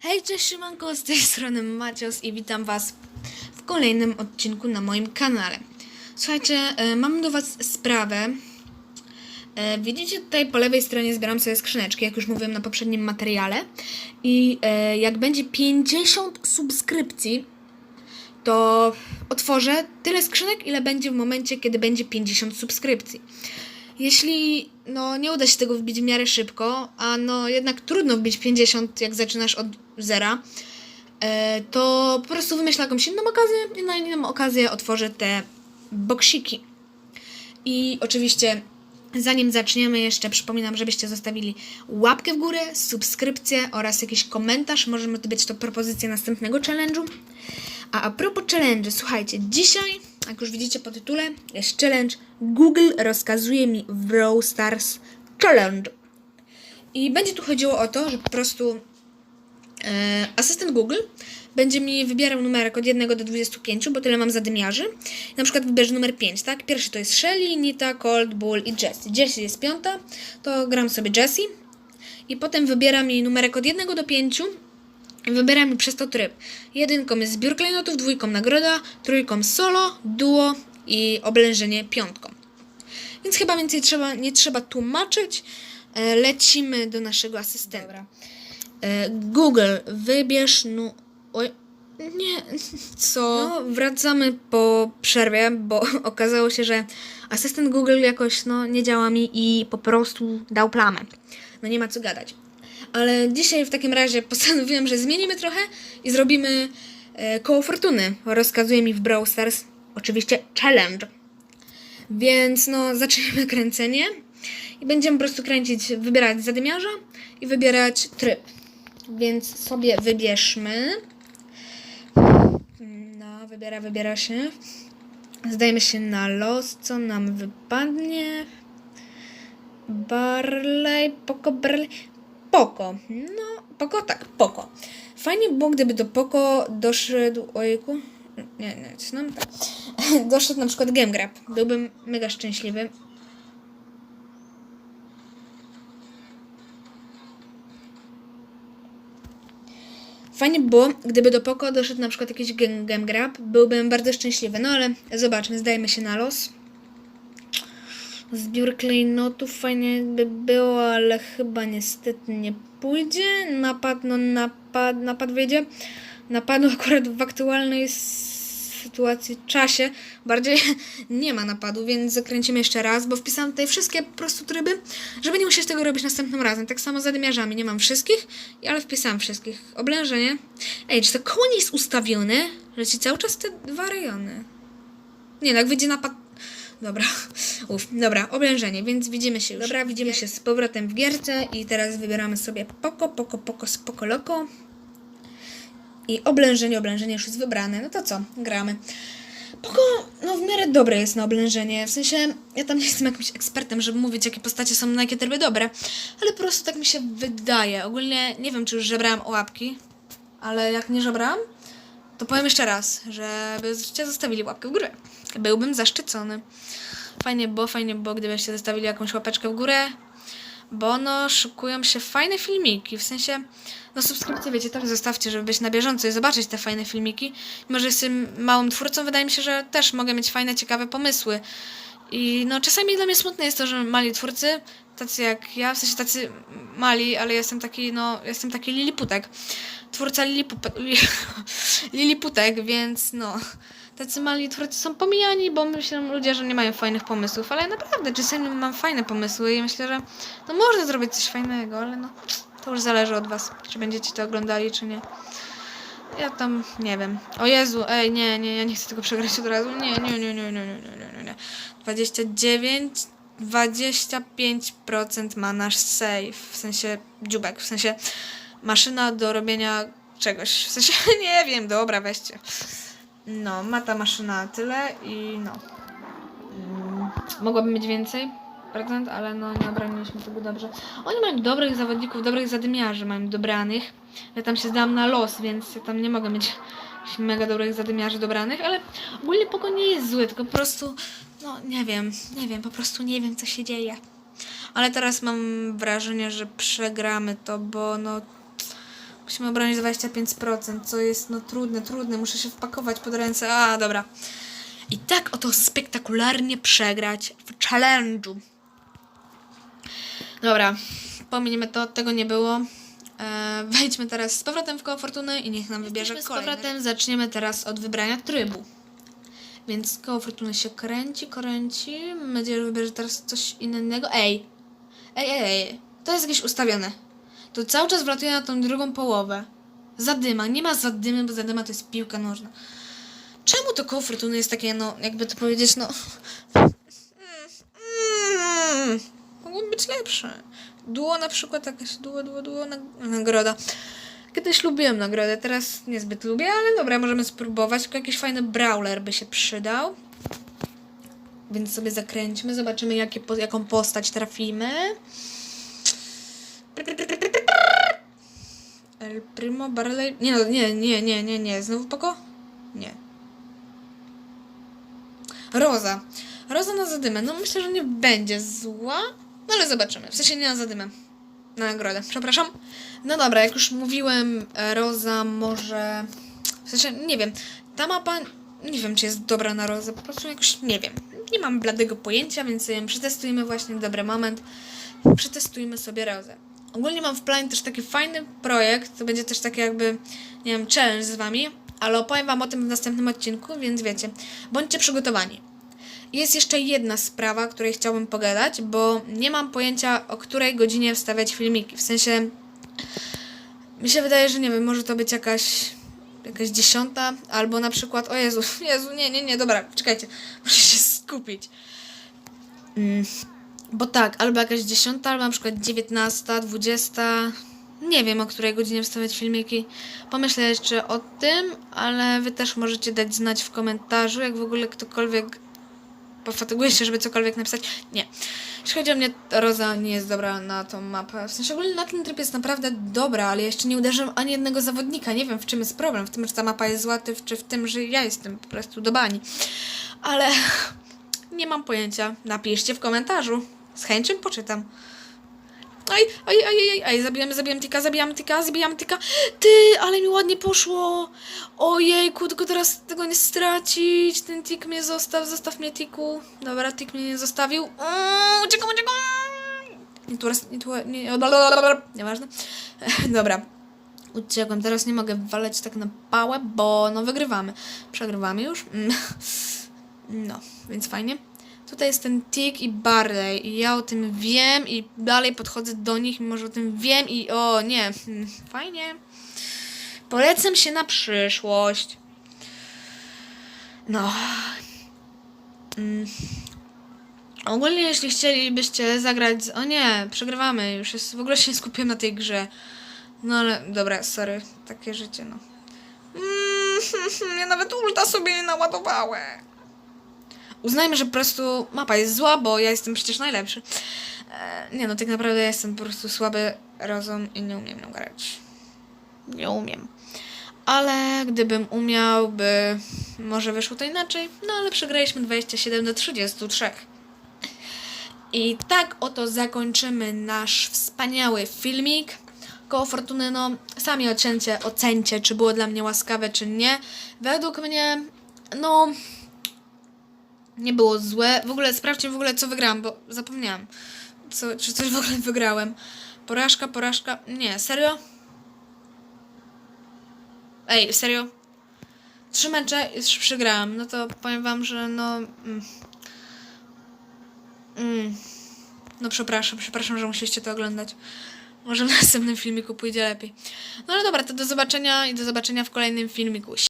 Hej, cześć, siemanko, z tej strony Macios i witam was w kolejnym odcinku na moim kanale. Słuchajcie, e, mam do was sprawę. E, Widzicie tutaj po lewej stronie zbieram sobie skrzyneczki, jak już mówiłem na poprzednim materiale. I e, jak będzie 50 subskrypcji, to otworzę tyle skrzynek, ile będzie w momencie, kiedy będzie 50 subskrypcji. Jeśli no, nie uda się tego wbić w miarę szybko, a no jednak trudno wbić 50, jak zaczynasz od zera, e, to po prostu wymyślę jakąś inną okazję i na inną okazję otworzę te boksiki. I oczywiście, zanim zaczniemy, jeszcze przypominam, żebyście zostawili łapkę w górę, subskrypcję oraz jakiś komentarz. Możemy to być to propozycja następnego challenge'u. A a propos challenge, słuchajcie, dzisiaj, jak już widzicie po tytule, jest challenge Google rozkazuje mi w Brawl Stars Challenge. I będzie tu chodziło o to, że po prostu e, asystent Google będzie mi wybierał numerek od 1 do 25, bo tyle mam zadymiarzy. Na przykład wybierze numer 5, tak? Pierwszy to jest Shelly, Nita, Colt, Bull i Jessie. Jessie jest piąta, to gram sobie Jessie. I potem wybiera mi numerek od 1 do 5 i wybiera mi przez to tryb. Jedynką jest zbiór klejnotów, dwójką nagroda, trójką solo, duo i oblężenie piątką. Więc chyba więcej trzeba, nie trzeba tłumaczyć. E, Lecimy do naszego asystenta. E, Google, wybierz nu... Oj, nie, co? No, wracamy po przerwie, bo okazało się, że asystent Google jakoś no, nie działa mi i po prostu dał plamę. No nie ma co gadać. Ale dzisiaj w takim razie postanowiłem, że zmienimy trochę i zrobimy e, koło fortuny. Rozkazuje mi w Brawl Stars oczywiście challenge. Więc no, zaczniemy kręcenie i będziemy po prostu kręcić, wybierać zadymiarza i wybierać tryb. Więc sobie wybierzmy. No, wybiera, wybiera się. Zdajemy się na los, co nam wypadnie. Barley, Poko, Barley. Poko. No, Poko, tak, Poko. Fajnie było, gdyby do Poko doszedł. Ojku. Nie, nie, co nam tak. Doszedł na przykład Game Grab. Byłbym mega szczęśliwy. Fajnie by było, gdyby do Poko doszedł na przykład jakiś game, game grab, byłbym bardzo szczęśliwy. No ale zobaczmy, zdajmy się na los. Zbiór klejnotów fajnie by było, ale chyba niestety nie pójdzie. Napad, no napad, napad wyjdzie. Napadu akurat w aktualnej sytuacji, czasie bardziej nie ma napadu, więc zakręcimy jeszcze raz, bo wpisałam tutaj wszystkie po prostu tryby, żeby nie musieć tego robić następnym razem. Tak samo z zadymiarzami, nie mam wszystkich, ale wpisałam wszystkich. Oblężenie. Ej, czy to koło nie jest ustawione? Leci cały czas te dwa rejony. Nie, no jak wyjdzie napad... Dobra, Uf, dobra, oblężenie, więc widzimy się już. Dobra, widzimy się z powrotem w gierce i teraz wybieramy sobie poko, poko, poko, spoko, loko. I oblężenie, oblężenie już jest wybrane. No to co? Gramy. Poko, no w miarę dobre jest na oblężenie. W sensie, ja tam nie jestem jakimś ekspertem, żeby mówić, jakie postacie są na jakie tryby dobre, ale po prostu tak mi się wydaje. Ogólnie nie wiem, czy już żebrałam o łapki, ale jak nie żebrałam, to powiem jeszcze raz, żebyście zostawili łapkę w górę. Byłbym zaszczycony. Fajnie było, fajnie było, gdybyście zostawili jakąś łapeczkę w górę, bo no szykują się fajne filmiki, w sensie, no subskrypcje wiecie, też zostawcie, żeby być na bieżąco i zobaczyć te fajne filmiki. Mimo, że jestem małym twórcą, wydaje mi się, że też mogę mieć fajne, ciekawe pomysły. I no czasami dla mnie smutne jest to, że mali twórcy, tacy jak ja, w sensie tacy mali, ale jestem taki, no, jestem taki liliputek. Twórca liliputek, liliputek, więc no, tacy mali twórcy są pomijani, bo myślą ludzie, że nie mają fajnych pomysłów, ale naprawdę czasami mam fajne pomysły i myślę, że no można zrobić coś fajnego, ale no, to już zależy od was, czy będziecie to oglądali, czy nie. Ja tam nie wiem. O Jezu, ej, nie, nie, ja nie chcę tego przegrać od razu. Nie, nie, nie, nie, nie, nie, nie, nie, nie, nie. 29, 25% ma nasz save, w sensie dziubek, w sensie maszyna do robienia czegoś. W sensie nie wiem, dobra, weźcie. No, ma ta maszyna tyle i no. Mm, mogłaby mieć więcej procent, ale no nie obroniliśmy tego dobrze. Oni mają dobrych zawodników, dobrych zadymiarzy mają dobranych. Ja tam się zdałam na los, więc ja tam nie mogę mieć mega dobrych zadymiarzy dobranych, ale ogólnie poko nie jest zły, tylko po prostu, no nie wiem, nie wiem, po prostu nie wiem co się dzieje. Ale teraz mam wrażenie, że przegramy to, bo no Musimy obronić 25%, co jest no trudne, trudne. Muszę się wpakować pod ręce. A, dobra. I tak oto spektakularnie przegrać w challenge'u. Dobra, pominiemy to, tego nie było. E, wejdźmy teraz z powrotem w koło fortuny i niech nam wybierze Jesteśmy z kolejny. Z powrotem zaczniemy teraz od wybrania trybu. Więc koło fortuny się kręci, kręci. Mam nadzieję, że wybierze teraz coś innego. Ej! Ej, ej, ej. To jest jakieś ustawione. To cały czas wlatuje na tą drugą połowę. Zadyma. Nie ma zadymy, bo zadyma to jest piłka nożna. Czemu to koło fortuny jest takie, no, jakby to powiedzieć, no... Mm, mogło być lepsze. Duo na przykład, jakaś duo, duo, duo, nag- nagroda. Kiedyś lubiłem nagrodę, teraz niezbyt lubię, ale dobra, możemy spróbować. Tylko jakiś fajny brawler by się przydał. Więc sobie zakręćmy, zobaczymy jakie, jaką postać trafimy. El Primo Barley. Nie no, nie, nie, nie, nie, nie. Znowu Poko? Nie. Roza. Roza na zadymę. No myślę, że nie będzie zła. No ale zobaczymy. W sensie nie na zadymę. Na nagrodę. Przepraszam. No dobra, jak już mówiłem, Roza może... W sensie, nie wiem. Ta mapa... Nie wiem, czy jest dobra na Rozę. Po prostu jakoś nie wiem. Nie mam bladego pojęcia, więc ją przetestujmy właśnie. Dobry moment. Przetestujmy sobie Rozę. Ogólnie mam w planie też taki fajny projekt. To będzie też taki jakby, nie wiem, challenge z wami. Ale opowiem wam o tym w następnym odcinku, więc wiecie. Bądźcie przygotowani. Jest jeszcze jedna sprawa, o której chciałbym pogadać, bo nie mam pojęcia, o której godzinie wstawiać filmiki. W sensie, mi się wydaje, że nie wiem, może to być jakaś, jakaś dziesiąta, albo na przykład, o Jezu, Jezu, nie, nie, nie, dobra, czekajcie, muszę się skupić. Mm, bo tak, albo jakaś dziesiąta, albo na przykład dziewiętnasta, dwudziesta, nie wiem, o której godzinie wstawiać filmiki. Pomyślę jeszcze o tym, ale wy też możecie dać znać w komentarzu, jak w ogóle ktokolwiek pofatyguje się, żeby cokolwiek napisać. Nie. Jeśli chodzi o mnie, Roza nie jest dobra na tą mapę. W sensie ogólnie na ten tryb jest naprawdę dobra, ale jeszcze nie uderzyłem ani jednego zawodnika. Nie wiem, w czym jest problem. W tym, że ta mapa jest zła, czy w tym, że ja jestem po prostu do bani. Ale nie mam pojęcia. Napiszcie w komentarzu. Z chęcią poczytam. Aj, aj, aj, aj, aj, zabijamy, zabijam tika, zabijam tika, zabijam tika. Ty, ale mi ładnie poszło. Ojejku, tylko teraz tego nie stracić. Ten tik mnie zostaw, zostaw mnie tiku. Dobra, tik mnie nie zostawił. Uuu, uciekam, uciekam. Nie tu raz, nie tu, nie, nieważne. Dobra. Uciekłem, teraz nie mogę waleć tak na pałę, bo no wygrywamy. Przegrywamy już. Mm. No, więc fajnie. Tutaj jest ten Tik i Barley i ja o tym wiem i dalej podchodzę do nich, mimo że o tym wiem i o nie, hmm, fajnie. Polecam się na przyszłość. No. Mm. Ogólnie jeśli chcielibyście zagrać z... O nie, przegrywamy już, jest, w ogóle się skupiłem na tej grze. No ale, dobra, sorry, takie życie, no. Mm, ja nawet ulta sobie nie naładowałem. Uznajmy, że po prostu mapa jest zła, bo ja jestem przecież najlepszy. E, nie no, tak naprawdę ja jestem po prostu słaby rozum i nie umiem nią grać. Nie umiem. Ale gdybym umiał, by może wyszło to inaczej. No ale przegraliśmy 27 do 33. I tak oto zakończymy nasz wspaniały filmik. Koło Fortuny, no sami ocencie, ocencie, czy było dla mnie łaskawe, czy nie. Według mnie, no nie było złe. W ogóle sprawdźcie w ogóle co wygrałam, bo zapomniałam. Co, czy coś w ogóle wygrałem. Porażka, porażka. Nie, serio? Ej, serio? Trzy mecze już przegrałam. No to powiem wam, że no. Mm, mm, no przepraszam, przepraszam, że musieliście to oglądać. Może w następnym filmiku pójdzie lepiej. No ale dobra, to do zobaczenia i do zobaczenia w kolejnym filmiku.